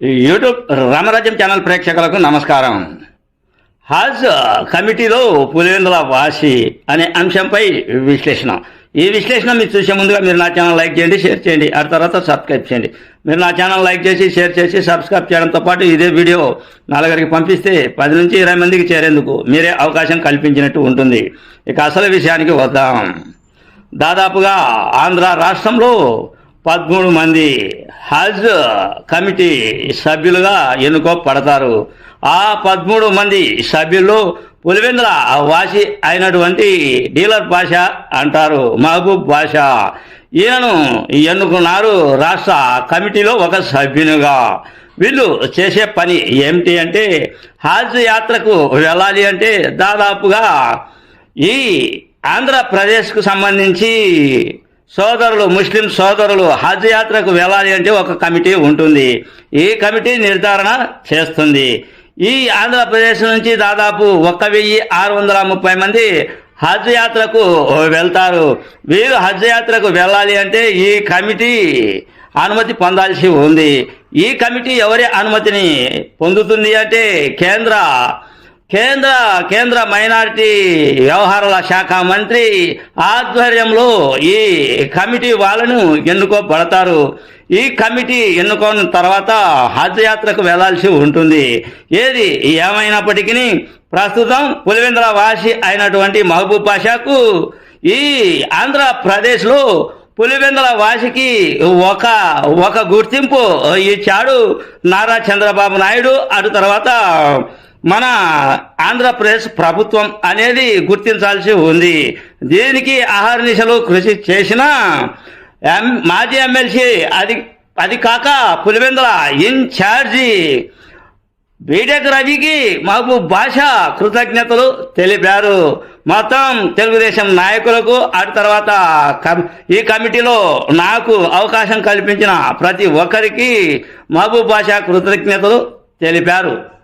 YouTube రామరాజ్యం channel ప్రేక్షకులకు నమస్కారం. Has కమిటీలో పులివెందుల వాసి అనే అంశంపై విశ్లేషణ. ఈ విశ్లేషణ మీరు చూసే ముందుగా మీరు నా ఛానల్ లైక్ చేయండి షేర్ చేయండి ఆ తర్వాత సబ్స్క్రైబ్ చేయండి. మీరు నా ఛానల్ లైక్ చేసి షేర్ చేసి సబ్స్క్రైబ్ చేయడంతో పాటు ఇదే వీడియో నలుగురికి పంపిస్తే పది నుంచి ఇరవై మందికి చేరేందుకు మీరే అవకాశం కల్పించినట్టు ఉంటుంది. ఇక అసలు విషయానికి వద్దాం. దాదాపుగా ఆంధ్ర రాష్ట్రంలో పదమూడు మంది హజ్ కమిటీ సభ్యులుగా ఎన్నుకోబడతారు. ఆ పదమూడు మంది సభ్యులు పులివెందుల వాసి అయినటువంటి డీలర్ భాష అంటారు మహబూబ్ భాష. ఈయనను ఎన్నుకున్నారు రాష్ట్ర కమిటీలో ఒక సభ్యునిగా. వీళ్ళు చేసే పని ఏమిటి అంటే హజ్ యాత్రకు వెళ్ళాలి అంటే దాదాపుగా ఈ ఆంధ్రప్రదేశ్కు సంబంధించి సోదరులు ముస్లిం సోదరులు హజ్ యాత్రకు వెళ్ళాలి అంటే ఒక కమిటీ ఉంటుంది. ఈ కమిటీ నిర్ధారణ చేస్తుంది. ఈ ఆంధ్రప్రదేశ్ నుంచి దాదాపు ఒక వెయ్యి ఆరు వందల ముప్పై మంది హజ్ యాత్రకు వెళ్తారు. వీరు హజ్ యాత్రకు వెళ్ళాలి అంటే ఈ కమిటీ అనుమతి పొందాల్సి ఉంది. ఈ కమిటీ ఎవరి అనుమతిని పొందుతుంది అంటే కేంద్ర కేంద్ర కేంద్ర మైనారిటీ వ్యవహారాల శాఖ మంత్రి ఆధ్వర్యంలో ఈ కమిటీ వాళ్ళను ఎన్నుకోబడతారు ఈ కమిటీ ఎన్నుకున్న తర్వాత హజ్ యాత్రకు వెళ్ళాల్సి ఉంటుంది. ఏది ఏమైనప్పటికీ ప్రస్తుతం పులివెందుల వాసి అయినటువంటి మహబూబ్ పాషాకు ఈ ఆంధ్రప్రదేశ్లో పులివెందుల వాసికి ఒక ఒక గుర్తింపు ఇచ్చాడు నారా చంద్రబాబు నాయుడు. అటు తర్వాత మన ఆంధ్రప్రదేశ్ ప్రభుత్వం అనేది గుర్తించాల్సి ఉంది. దీనికి ఆహర్నిశలు కృషి చేసిన ఎం మాజీ ఎమ్మెల్సీ అది అది కాక పులివెందుల ఇన్ఛార్జి బీటెక్ రవికి మహబూబ్ భాష కృతజ్ఞతలు తెలిపారు. మొత్తం తెలుగుదేశం నాయకులకు అటు తర్వాత ఈ కమిటీలో నాకు అవకాశం కల్పించిన ప్రతి ఒక్కరికి మహబూబ్ భాష కృతజ్ఞతలు తెలిపారు.